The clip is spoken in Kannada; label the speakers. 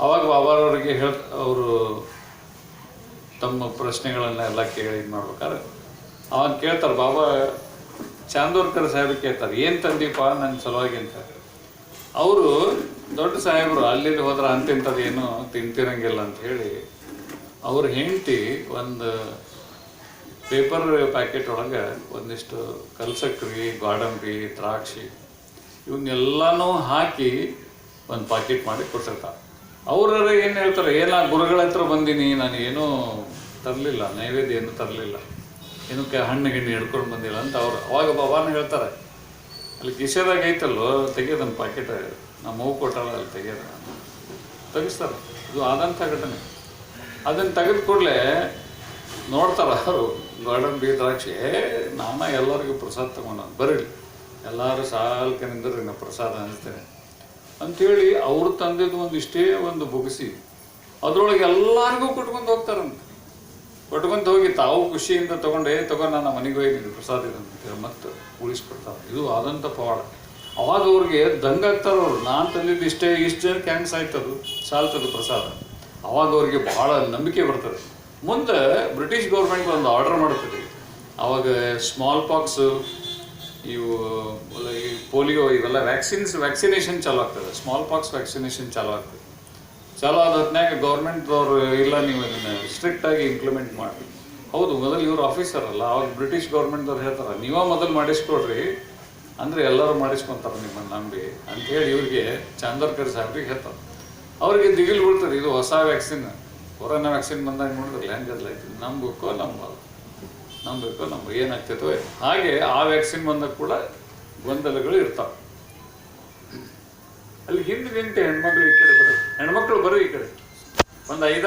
Speaker 1: ಅವಾಗ ಬಾಬಾರವರಿಗೆ ಹೇಳ ಅವರು ತಮ್ಮ ಪ್ರಶ್ನೆಗಳನ್ನೆಲ್ಲ ಕೇಳಿ ಇದು ಮಾಡ್ಬೇಕಾದ್ರೆ, ಅವಾಗ ಕೇಳ್ತಾರೆ, ಬಾಬಾ, ಚಾಂದೋರ್ಕರ್ ಸಾಹೇಬ್ ಕೇಳ್ತಾರೆ, ಏನು ತಂದೀಪ ನನ್ನ ಸಲುವಾಗಿ ಅಂತ? ಅವರು ದೊಡ್ಡ ಸಾಹೇಬರು ಅಲ್ಲಿ ಹೋದ್ರೆ ಏನು ತಿಂತಿರಂಗಿಲ್ಲ ಅಂತ ಹೇಳಿ, ಅವ್ರ ಹೆಂಡತಿ ಒಂದು ಪೇಪರ್ ಪ್ಯಾಕೆಟ್ ಒಳಗೆ ಒಂದಿಷ್ಟು ಕಲ್ಸಕ್ರಿ, ಗೋಡಂಬಿ, ದ್ರಾಕ್ಷಿ ಇವನ್ನೆಲ್ಲನೂ ಹಾಕಿ ಒಂದು ಪ್ಯಾಕೆಟ್ ಮಾಡಿ ಕೊಟ್ಟಿರ್ತಾರೆ ಅವ್ರ ಏನು ಹೇಳ್ತಾರೆ ಏನ ಗುರುಗಳ ಹತ್ರ ಬಂದೀನಿ, ನಾನು ಏನೂ ತರಲಿಲ್ಲ, ನೈವೇದ್ಯ ಏನು ತರಲಿಲ್ಲ. ಏನು ಕ ಹಣ್ಣು ಗಿಣ್ಣು ಹಿಡ್ಕೊಂಡು ಬಂದಿಲ್ಲ ಅಂತ ಅವ್ರು ಅವಾಗ ಬಾಬಾನ ಹೇಳ್ತಾರೆ. ಅಲ್ಲಿ ಕಿಶೆದಾಗ ಐತಲ್ಲೋ ತೆಗಿಯೋದನ್ನ ಪಾಕೆಟ್ ನಮ್ಮ ಮಗು ಕೊಟ್ಟಲ್ಲ, ಅಲ್ಲಿ ತೆಗಿಯೋದ. ತೆಗಿಸ್ತಾರೆ. ಇದು ಆದಂಥ ಘಟನೆ. ಅದನ್ನು ತೆಗೆದ ಕೂಡಲೇ ನೋಡ್ತಾರೆ ಅವರು ಗೋಡಂಬಿ ದ್ರಾಕ್ಷಿ ಏ ನಾನ ಎಲ್ಲರಿಗೂ ಪ್ರಸಾದ ತೊಗೊಂಡು ಬರೀ ಎಲ್ಲರೂ ಸಾಲ್ಕೆ ನಿಂದ್ರಿ ನಾ ಪ್ರಸಾದ ಅನಿಸ್ತೇನೆ ಅಂಥೇಳಿ ಅವ್ರು ತಂದಿದ್ದು ಒಂದು ಇಷ್ಟೇ ಒಂದು ಬೊಗಸಿ. ಅದರೊಳಗೆ ಎಲ್ಲರಿಗೂ ಕೊಟ್ಕೊಂಡು ಹೋಗ್ತಾರಂತೆ. ಕೊಟ್ಕೊಂತ ಹೋಗಿ ತಾವು ಖುಷಿಯಿಂದ ತಗೊಂಡೆ ತಗೊಂಡು ನಾನು ಮನೆಗೆ ಹೋಗಿದ್ದೀನಿ ಪ್ರಸಾದ ಇದೆ ಅಂತೇಳಿ ಮತ್ತೆ ಉಳಿಸ್ಕೊಡ್ತಾರೆ. ಇದು ಆದಂಥ ಪವಾಡ. ಅವಾಗ ಅವ್ರಿಗೆ ದಂಗಾಗ್ತಾರೆ ಅವರು. ನಾನು ತಂದಿದ್ದು ಇಷ್ಟೇ, ಇಷ್ಟು ಜನಕ್ಕೆ ಹೆಂಗೆ ಸಾಯ್ತದು ಸಾಲ್ತದು ಪ್ರಸಾದ. ಅವಾಗ ಅವ್ರಿಗೆ ಬಹಳ ನಂಬಿಕೆ ಬರ್ತದೆ. ಮುಂದೆ ಬ್ರಿಟಿಷ್ ಗೌರ್ಮೆಂಟ್ ಒಂದು ಆರ್ಡರ್ ಮಾಡ್ತದೆ ಅವಾಗ ಸ್ಮಾಲ್ ಪಾಕ್ಸು, ಇವು ಪೋಲಿಯೋ ಇವೆಲ್ಲ ವ್ಯಾಕ್ಸಿನ್ಸ್, ವ್ಯಾಕ್ಸಿನೇಷನ್ ಚಾಲು ಆಗ್ತದೆ. ಸ್ಮಾಲ್ ಪಾಕ್ಸ್ ವ್ಯಾಕ್ಸಿನೇಷನ್ ಚಾಲು ಆಗ್ತದೆ. ಚಾಲು ಆದ ಹೊತ್ನ್ಯಾಗ ಗೌರ್ಮೆಂಟ್ದವ್ರು ಇಲ್ಲ, ನೀವು ಇದನ್ನ ಸ್ಟ್ರಿಕ್ಟ್ ಆಗಿ ಇಂಪ್ಲಿಮೆಂಟ್ ಮಾಡಿ. ಹೌದು, ಮೊದಲು ಇವ್ರು ಆಫೀಸರ್ ಅಲ್ಲ ಅವ್ರು ಬ್ರಿಟಿಷ್ ಗೌರ್ಮೆಂಟ್ದವ್ರು ಹೇಳ್ತಾರೆ, ನೀವೇ ಮೊದಲು ಮಾಡಿಸ್ಕೊಡ್ರಿ. ಅಂದರೆ ಎಲ್ಲರೂ ಮಾಡಿಸ್ಕೊತಾರೆ ನಿಮ್ಮನ್ನು ನಂಬಿ. ಅಂತ ಹೇಳಿ ಇವ್ರಿಗೆ ಚಾಂದರ್ಕರ್ ಸಾಹೇಬ್ರಿಗೆ ಹೇಳ್ತಾರೆ. ಅವ್ರಿಗೆ ದಿಗಿಲ್ ಬಿಡ್ತಾರೆ ಇದು ಹೊಸ ವ್ಯಾಕ್ಸಿನ್ ಕೊರೋನಾ ವ್ಯಾಕ್ಸಿನ್ ಬಂದಾಗ ನೋಡಿದ್ರೆ ಹೆಂಗಲ್ಲ ಐತಿ. ನಂಬಕ್ಕೋ ನಂಬಲ್ಲ ನಂಬಬೇಕೋ ನಂಬ, ಏನಾಗ್ತೈತೋ. ಏನೋ. ಹಾಗೆ ಆ ವ್ಯಾಕ್ಸಿನ್ ಬಂದಾಗ ಕೂಡ ಗೊಂದಲಗಳು ಇರ್ತಾವೆ. ಅಲ್ಲಿ ಹಿಂದೆ ನಿಂತೆ ಹೆಣ್ಮಕ್ಳು ಈ ಕಡೆ ಬರೋ ಹೆಣ್ಮಕ್ಳು ಬರೋ ಈ ಕಡೆ. ಒಂದು ಐದಾರು